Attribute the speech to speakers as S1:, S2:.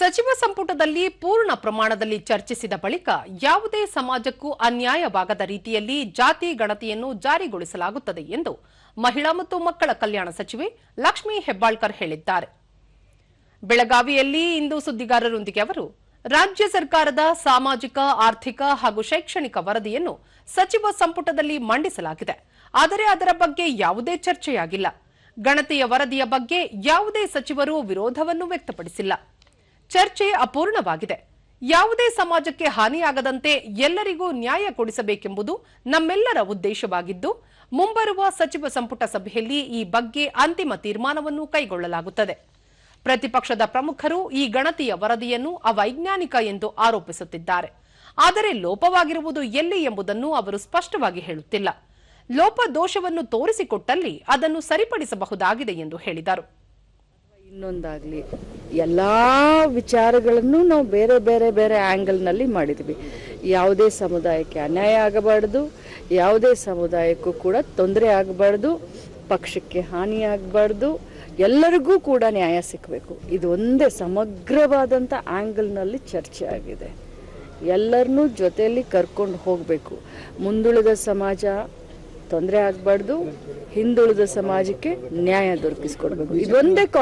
S1: ಸಚಿವ ಸಂಪುಟದಲ್ಲಿ ಪೂರ್ಣ ಪ್ರಮಾಣದಲ್ಲಿ ಚರ್ಚಿಸಿದ ಬಳಿಕ ಯಾವುದೇ ಸಮಾಜಕ್ಕೂ ಅನ್ಯಾಯವಾಗದ ರೀತಿಯಲ್ಲಿ ಜಾತಿ ಗಣತಿಯನ್ನು ಜಾರಿಗೊಳಿಸಲಾಗುತ್ತದೆ ಎಂದು ಮಹಿಳಾ ಮತ್ತು ಮಕ್ಕಳ ಕಲ್ಯಾಣ ಸಚಿವೆ ಲಕ್ಷ್ಮೀ ಹೆಬ್ಬಾಳ್ಕರ್ ಹೇಳಿದ್ದಾರೆ. ಬೆಳಗಾವಿಯಲ್ಲಿ ಇಂದು ಸುದ್ದಿಗಾರರೊಂದಿಗೆ ಅವರು, ರಾಜ್ಯ ಸರ್ಕಾರದ ಸಾಮಾಜಿಕ, ಆರ್ಥಿಕ ಹಾಗೂ ಶೈಕ್ಷಣಿಕ ವರದಿಯನ್ನು ಸಚಿವ ಸಂಪುಟದಲ್ಲಿ ಮಂಡಿಸಲಾಗಿದೆ. ಆದರೆ ಅದರ ಬಗ್ಗೆ ಯಾವುದೇ ಚರ್ಚೆಯಾಗಿಲ್ಲ. ಗಣತಿಯ ವರದಿಯ ಬಗ್ಗೆ ಯಾವುದೇ ಸಚಿವರು ವಿರೋಧವನ್ನು ವ್ಯಕ್ತಪಡಿಸಿಲ್ಲ. ಚರ್ಚೆ ಅಪೂರ್ಣವಾಗಿದೆ. ಯಾವುದೇ ಸಮಾಜಕ್ಕೆ ಹಾನಿಯಾಗದಂತೆ ಎಲ್ಲರಿಗೂ ನ್ಯಾಯ ಕೊಡಿಸಬೇಕೆಂಬುದು ನಮ್ಮೆಲ್ಲರ ಉದ್ದೇಶವಾಗಿದ್ದು, ಮುಂಬರುವ ಸಚಿವ ಸಂಪುಟ ಸಭೆಯಲ್ಲಿ ಈ ಬಗ್ಗೆ ಅಂತಿಮ ತೀರ್ಮಾನವನ್ನು ಕೈಗೊಳ್ಳಲಾಗುತ್ತದೆ. ಪ್ರತಿಪಕ್ಷದ ಪ್ರಮುಖರು ಈ ಗಣತಿಯ ವರದಿಯನ್ನು ಅವೈಜ್ಞಾನಿಕ ಎಂದು ಆರೋಪಿಸುತ್ತಿದ್ದಾರೆ. ಆದರೆ ಲೋಪವಾಗಿರುವುದು ಎಲ್ಲಿ ಎಂಬುದನ್ನು ಅವರು ಸ್ಪಷ್ಟವಾಗಿ ಹೇಳುತ್ತಿಲ್ಲ. ಲೋಪದೋಷವನ್ನು ತೋರಿಸಿಕೊಟ್ಟಲ್ಲಿ ಅದನ್ನು ಸರಿಪಡಿಸಬಹುದಾಗಿದೆ ಎಂದು ಹೇಳಿದರು.
S2: ಇನ್ನೊಂದಾಗಲಿ, ಎಲ್ಲ ವಿಚಾರಗಳನ್ನು ನಾವು ಬೇರೆ ಬೇರೆ ಬೇರೆ ಆ್ಯಂಗಲ್ನಲ್ಲಿ ಮಾಡಿದ್ವಿ. ಯಾವುದೇ ಸಮುದಾಯಕ್ಕೆ ಅನ್ಯಾಯ ಆಗಬಾರ್ದು, ಯಾವುದೇ ಸಮುದಾಯಕ್ಕೂ ಕೂಡ ತೊಂದರೆ ಆಗಬಾರ್ದು, ಪಕ್ಷಕ್ಕೆ ಹಾನಿ ಆಗಬಾರ್ದು, ಎಲ್ಲರಿಗೂ ಕೂಡ ನ್ಯಾಯ ಸಿಕ್ಕಬೇಕು ಇದು ಒಂದೇ ಸಮಗ್ರವಾದಂಥ ಆ್ಯಂಗಲ್ನಲ್ಲಿ ಚರ್ಚೆ ಆಗಿದೆ. ಎಲ್ಲರನ್ನೂ ಜೊತೆಯಲ್ಲಿ ಕರ್ಕೊಂಡು ಹೋಗಬೇಕು. ಮುಂದುಳಿದ ಸಮಾಜ ತೊಂದರೆ ಆಗಬಾರ್ದು, ಹಿಂದುಳಿದ ಸಮಾಜಕ್ಕೆ ನ್ಯಾಯ ದೊರಕಿಸ್ಕೊಡ್ಬೇಕು. ಇದೊಂದೇ